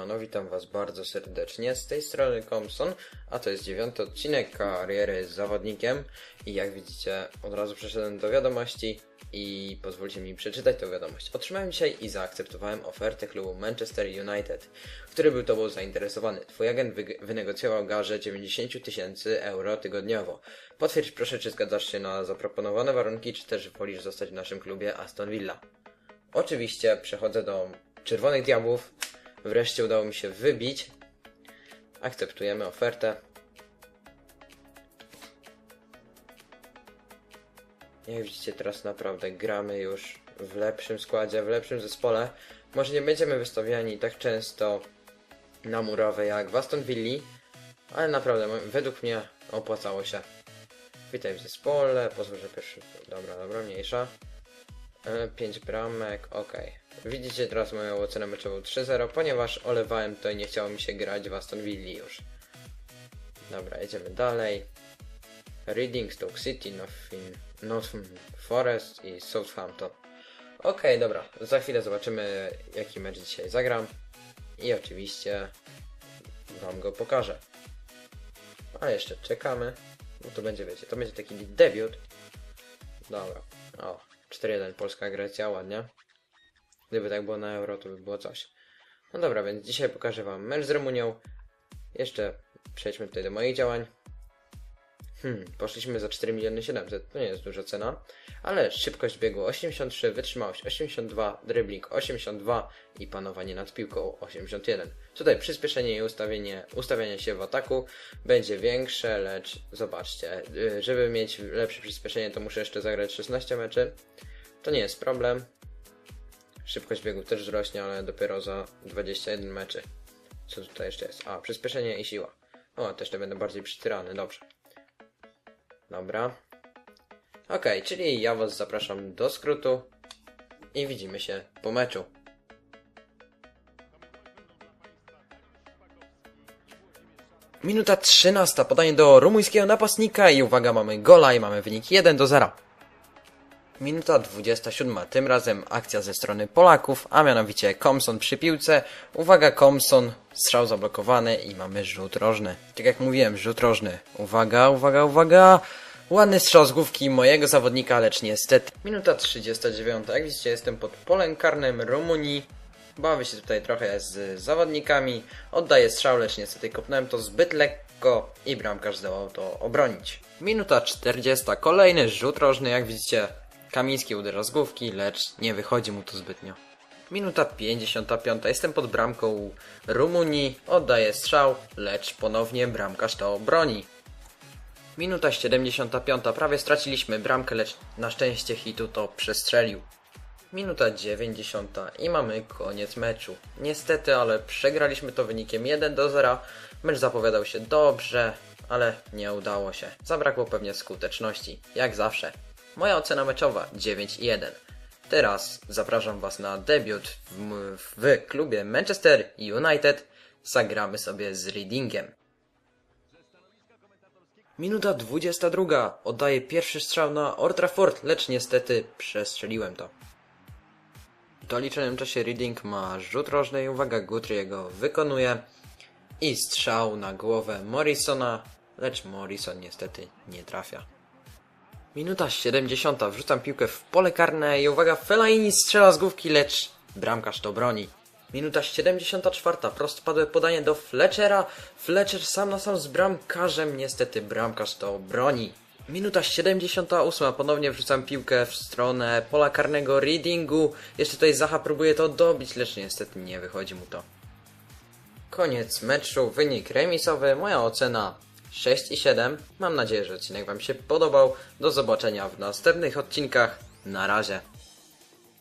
Siemano, witam was bardzo serdecznie. Z tej strony Compson, a to jest dziewiąty odcinek kariery z zawodnikiem. I jak widzicie, od razu przeszedłem do wiadomości i pozwólcie mi przeczytać tę wiadomość. Otrzymałem dzisiaj i zaakceptowałem ofertę klubu Manchester United, który był tobą zainteresowany. Twój agent wyg- wynegocjował garze 90 tysięcy euro tygodniowo. Potwierdź proszę, czy zgadzasz się na zaproponowane warunki, czy też wolisz zostać w naszym klubie Aston Villa. Oczywiście przechodzę do Czerwonych Diabłów. Wreszcie udało mi się wybić. Akceptujemy ofertę. Jak widzicie, teraz naprawdę gramy już w lepszym składzie, w lepszym zespole. Może nie będziemy wystawiani tak często na murowe jak w Aston Villa, ale naprawdę, według mnie opłacało się. Witaj w zespole, pozwól, że pierwszy... Dobra, dobra, mniejsza. 5 bramek, ok. Widzicie teraz moją ocenę meczową 3-0, ponieważ olewałem to i nie chciało mi się grać w Aston Villa już. Dobra, jedziemy dalej. Reading, Stoke City, Nottingham, Nottingham Forest i Southampton. Ok, dobra, za chwilę zobaczymy jaki mecz dzisiaj zagram. I oczywiście wam go pokażę. A jeszcze czekamy. No to będzie, wiecie, to będzie taki debiut. Dobra, o, 4-1 Polska Grecja, ładnie. Gdyby tak było na Euro, to by było coś. No dobra, więc dzisiaj pokażę wam mecz z Rumunią. Jeszcze przejdźmy tutaj do moich działań. Hmm, poszliśmy za 4 miliony 700, to nie jest duża cena, ale szybkość biegu 83, wytrzymałość 82, dribbling 82 i panowanie nad piłką 81. Tutaj przyspieszenie i ustawienie, ustawianie się w ataku będzie większe, lecz zobaczcie, y, żeby mieć lepsze przyspieszenie to muszę jeszcze zagrać 16 meczy. To nie jest problem. Szybkość biegu też wzrośnie, ale dopiero za 21 meczy. Co tutaj jeszcze jest? A, przyspieszenie i siła. O, też to będę bardziej przytyrany, dobrze. Dobra. Okej, czyli ja was zapraszam do skrótu i widzimy się po meczu. Minuta 13, podanie do rumuńskiego napastnika i uwaga, mamy gola i mamy wynik 1 do 0. Minuta 27, tym razem akcja ze strony Polaków, a mianowicie Komson przy piłce. Uwaga, Komson, strzał zablokowany i mamy rzut rożny. Tak jak mówiłem, rzut rożny. Uwaga, uwaga, uwaga! Ładny strzał z główki mojego zawodnika, lecz niestety. Minuta 39, jak widzicie jestem pod polem karnym Rumunii. Bawię się tutaj trochę z zawodnikami. Oddaję strzał, lecz niestety kopnąłem to zbyt lekko i bramkarz zdołał to obronić. Minuta 40, kolejny rzut rożny, jak widzicie Kamiński uderza z główki, lecz nie wychodzi mu to zbytnio. Minuta 55, jestem pod bramką Rumunii, oddaję strzał, lecz ponownie bramkarz to obroni. Minuta 75, prawie straciliśmy bramkę, lecz na szczęście hitu to przestrzelił. Minuta 90 i mamy koniec meczu. Niestety, ale przegraliśmy to wynikiem 1 do 0. Mecz zapowiadał się dobrze, ale nie udało się. Zabrakło pewnie skuteczności, jak zawsze. Moja ocena meczowa 9-1. Teraz zapraszam Was na debiut w, w klubie Manchester United. Zagramy sobie z Readingiem. Minuta 22. Oddaję pierwszy strzał na Old Trafford, lecz niestety przestrzeliłem to. W doliczonym czasie Reading ma rzut rożny i uwaga, Guthrie go wykonuje. I strzał na głowę Morrisona, lecz Morrison niestety nie trafia. Minuta 70. Wrzucam piłkę w pole karne i uwaga, Fellaini strzela z główki, lecz bramkarz to broni. Minuta 74. Prostopadłe podanie do Fletchera. Fletcher sam na sam z bramkarzem, niestety bramkarz to broni. Minuta 78. Ponownie wrzucam piłkę w stronę pola karnego Readingu. Jeszcze tutaj Zaha próbuje to dobić, lecz niestety nie wychodzi mu to. Koniec meczu, wynik remisowy, moja ocena 6 i 7. Mam nadzieję, że odcinek Wam się podobał. Do zobaczenia w następnych odcinkach. Na razie.